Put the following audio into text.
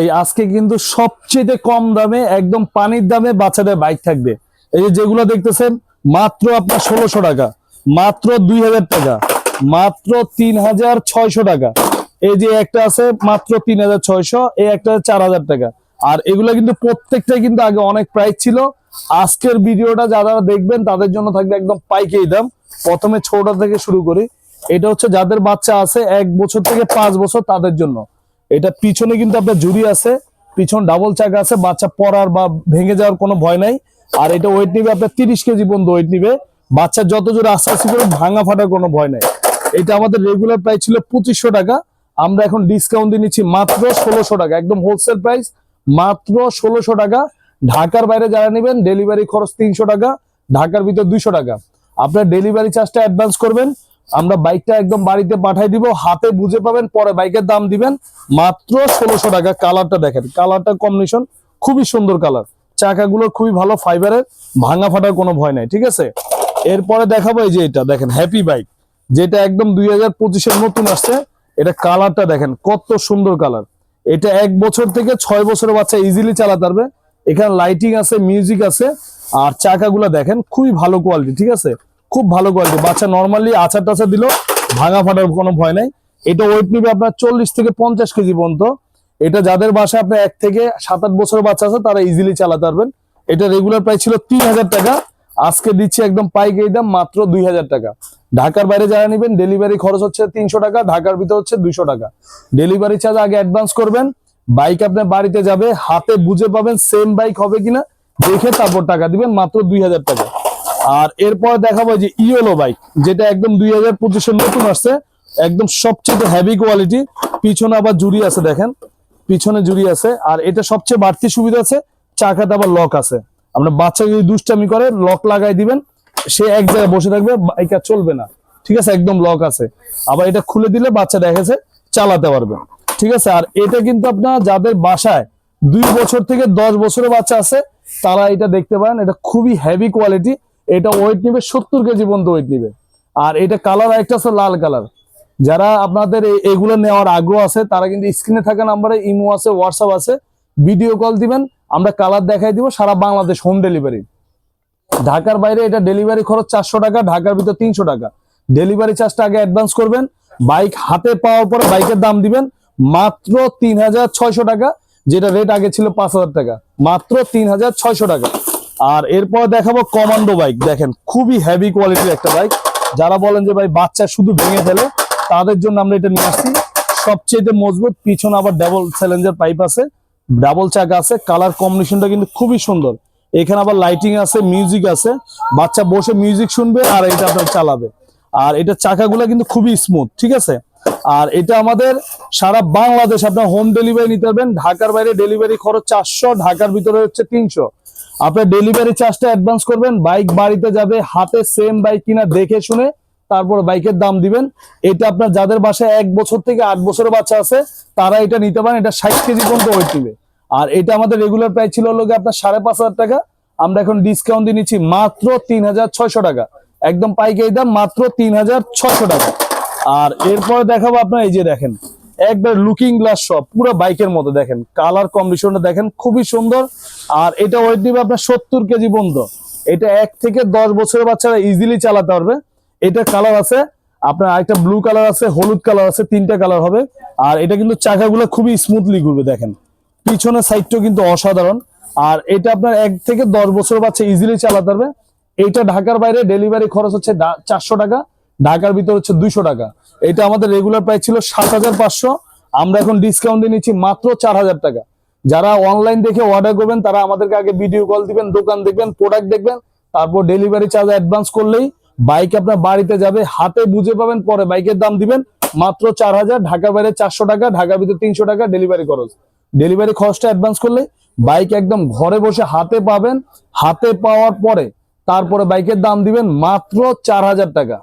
এই আজকে কিন্তু সবচেয়ে কম দামে, একদম পানির দামে বাচ্চাদের বাইক থাকবে। এই যে যেগুলো দেখতেছেন, মাত্র আপনার ষোলোশো টাকা, মাত্র দুই হাজার টাকা, মাত্র তিন হাজার ছয়শো টাকা। এই যে একটা আছে, মাত্র তিন হাজার ছয়শো, এই একটা চার হাজার টাকা। আর এগুলো কিন্তু প্রত্যেকটাই কিন্তু আগে অনেক প্রাইস ছিল। আজকের ভিডিওটা যারা দেখবেন, তাদের জন্য থাকবে একদম পাইকারি দাম। প্রথমে ছোট থেকে শুরু করি। এটা হচ্ছে যাদের বাচ্চা আছে, এক বছর থেকে পাঁচ বছর তাদের জন্য। এটা পিছনে কিন্তু আপনার জুড়ি আছে, পিছন ডাবল চাকা আছে, বাচ্চা পড়ার বা ভেঙে যাওয়ার কোনো ভয় নাই। আর এটা ওয়েট নিবে আপনার তিরিশ কেজি পর্যন্ত ওয়েট নিবে। বাচ্চা যত জোরে আস্তে আস্তে করে ভাঙা ফাটার কোনো ভয় নাই। এটা আমাদের রেগুলার প্রাইস ছিল পঁচিশশো টাকা। আমরা এখন ডিসকাউন্ট দিয়ে নিচ্ছি মাত্র ষোলোশো টাকা। একদম হোলসেল প্রাইস মাত্র ষোলোশো টাকা। ঢাকার বাইরে যারা নেবেন ডেলিভারি খরচ তিনশো টাকা, ঢাকার ভিতর দুইশো টাকা। আপনার ডেলিভারি চার্জটা অ্যাডভান্স করবেন। আমরা বাইকটা একদম বাড়িতে পাঠাই দিব, হাতে বুঝে পাবেন, পরে বাইকের দাম দিবেন। মাত্র ষোলোশো টাকা। কালারটা দেখেন, কালারটা কম্বিনেশন খুবই সুন্দর কালার। চাকাগুলো খুবই ভালো ফাইবারের ভাঙা ফাটার কোনো ভয় নাই, ঠিক আছে? এরপরে দেখাবো এই যে এটা, দেখেন হ্যাপি বাইক যেটা একদম দুই হাজার পঁচিশের নতুন আসছে, এটা কালারটা দেখেন, কত সুন্দর কালার। এটা এক বছর থেকে ছয় বছরের বাচ্চা ইজিলি চালাতে পারবে। এখানে লাইটিং আছে মিউজিক আছে, আর চাকাগুলো দেখেন, খুবই ভালো কোয়ালিটি ঠিক আছে? খুব ভালো কোয়ালিটি বাচ্চা নর্মালি আচার টাচার দিল ভাঙা ফাটার কোনো ভয় নাই। এটা ওয়েট নিবে আপনার চল্লিশ থেকে পঞ্চাশ কেজি পর্যন্ত। এটা যাদের বাসায় আপনার এক থেকে সাত আট বছরের বাচ্চা আছে, তারা ইজিলি চালাতে পারবেন। এটা রেগুলার প্রাইস ছিল তিন হাজার টাকা। আজকে দিচ্ছি একদম পাইকারি দাম মাত্র দুই হাজার টাকা। ঢাকার বাইরে যারা নেবেন ডেলিভারি খরচ হচ্ছে তিনশো টাকা, ঢাকার ভিতর হচ্ছে দুইশো টাকা। ডেলিভারি চার্জ আগে অ্যাডভান্স করবেন। বাইক আপনার বাড়িতে যাবে, হাতে বুঝে পাবেন সেম বাইক হবে কিনা। দেখে তারপর টাকা দিবেন, মাত্র দুই হাজার টাকা। আর এরপর দেখাবো যে ইয়েলো বাইক যেটা একদম দুই হাজার পঁচিশের নতুন আসছে, একদম সবচেয়ে হেভি কোয়ালিটি পিছনে আবার জুড়ি আছে দেখেন, পিছনে জুড়ি আছে, আর এটা সবচেয়ে বাড়তি সুবিধা আছে, চাকাতে আবার লক আছে। আপনার বাচ্চা যদি দুষ্টামি করে লক লাগাই দিবেন, সে এক জায়গায় বসে থাকবে বাইক আর চলবে না। ঠিক আছে? একদম লক আছে। আবার এটা খুলে দিলে বাচ্চা দেখেছে চালাতে পারবে। ঠিক আছে? আর এটা কিন্তু আপনার যাদের বাসায় দুই বছর থেকে দশ বছরের বাচ্চা আছে, তারা এটা দেখতে পারেন, এটা খুবই হেভি কোয়ালিটি এটা ওয়েট নিবে সত্তর কেজি পর্যন্ত ওয়েট নিবে। আর এটা কালার একটা আছে, লাল কালার যারা আপনাদের এগুলো নেওয়ার আগ্রহ আছে, তারা কিন্তু স্ক্রিনে থাকা নাম্বারে ইমো আছে হোয়াটসঅ্যাপ আছে। ভিডিও কল দিবেন, আমরা কালার দেখাই দিব সারা বাংলাদেশ হোম ডেলিভারি ঢাকার বাইরে এটা ডেলিভারি খরচ চারশো টাকা, ঢাকার ভিতর তিনশো টাকা। ডেলিভারি চার্জটা আগে অ্যাডভান্স করবেন। বাইক হাতে পাওয়ার পরে বাইকের দাম দিবেন মাত্র তিন হাজার ছয়শো টাকা, যেটা রেট আগে ছিল পাঁচ হাজার টাকা। মাত্র তিন হাজার ছয়শো টাকা। আর এরপর দেখাবো কমান্ডো বাইক দেখেন, খুবই হেভি কোয়ালিটির একটা বাইক যারা বলেন যে, ভাই, বাচ্চা শুধু ভেঙে ফেলে, তাদের জন্য আমরা এটা নিয়ে আসছি। সবচেয়ে মজবুত, পিছনে আবার ডাবল চ্যালেঞ্জার পাইপ আছে ডাবল চাকা আছে কালার কম্বিনেশনটা কিন্তু খুবই সুন্দর। এখানে আবার লাইটিং আছে মিউজিক আছে। বাচ্চা বসে মিউজিক শুনবে আর এটা আপনার চালাবে। আর এটা চাকাগুলো কিন্তু খুবই স্মুথ ঠিক আছে? আর এটা আমাদের সারা বাংলাদেশ আপনার হোম ডেলিভারি নিতে পারবেন। ঢাকার বাইরে ডেলিভারি খরচ চারশো, ঢাকার ভিতরে হচ্ছে তিনশো। আপনার ডেলিভারি চার্জটা অ্যাডভান্স করবেন বাইক বাড়িতে যাবে, হাতে সেম বাইক কিনা দেখে শুনে তারপর বাইকের দাম দিবেন। এটা আপনার যাদের বাসায় এক বছর থেকে আট বছরের বাচ্চা আছে, তারা এটা নিতে পারেন, এটা ষাট কেজি পর্যন্ত ওয়েট নিবে আর এটা আমাদের রেগুলার প্রাইস ছিল গিয়ে আপনার সাড়ে পাঁচ হাজার টাকা। আমরা এখন ডিসকাউন্ট দিয়ে নিচ্ছি মাত্র তিন হাজার ছয়শো টাকা। একদম পাইকারি দাম মাত্র তিন হাজার ছয়শো টাকা। আর এরপরে দেখাবো আপনার এই যে দেখেন একবার লুকিং গ্লাস সব পুরো বাইকের মতো দেখেন। কালার কম্বিনেশনটা দেখেন, খুবই সুন্দর। আর এটা ওয়েট দিবে আপনার সত্তর কেজি পর্যন্ত। এটা এক থেকে দশ বছরের বাচ্চারা ইজিলি চালাতে পারবে। এটা কালার আছে, আপনার আরেকটা ব্লু কালার আছে, হলুদ কালার আছে, তিনটা কালার হবে। আর এটা কিন্তু চাকাগুলো খুবই স্মুথলি ঘুরবে, দেখেন। পিছনের সাইডটাও কিন্তু অসাধারণ। আর এটা আপনার এক থেকে দশ বছর বাচ্চা ইজিলি চালাতে পারবে। এটা ঢাকার বাইরে ডেলিভারি খরচ হচ্ছে চারশো টাকা। ঢাকার ভিতর হচ্ছে দুইশো টাকা। এটা আমাদের রেগুলার প্রাইস ছিল সাত হাজার পাঁচশো। আমরা এখন ডিসকাউন্ট দিয়ে নিচ্ছি মাত্র চার হাজার টাকা। যারা অনলাইন দেখে অর্ডার করবেন, তারা আমাদেরকে আগে ভিডিও কল দিবেন, দোকান দেখবেন প্রোডাক্ট দেখবেন, তারপর ডেলিভারি চার্জ অ্যাডভান্স করলেই বাইক আপনার বাড়িতে যাবে হাতে বুঝে পাবেন, পরে বাইকের দাম দিবেন মাত্র চার হাজার, ঢাকার বাইরে চারশো টাকা, ঢাকার ভিতরে তিনশো টাকা ডেলিভারি খরচ। ডেলিভারি খরচটা অ্যাডভান্স করলে বাইক একদম ঘরে বসে হাতে পাবেন। হাতে পাওয়ার পরে তারপরে বাইকের দাম দিবেন মাত্র চার হাজার টাকা।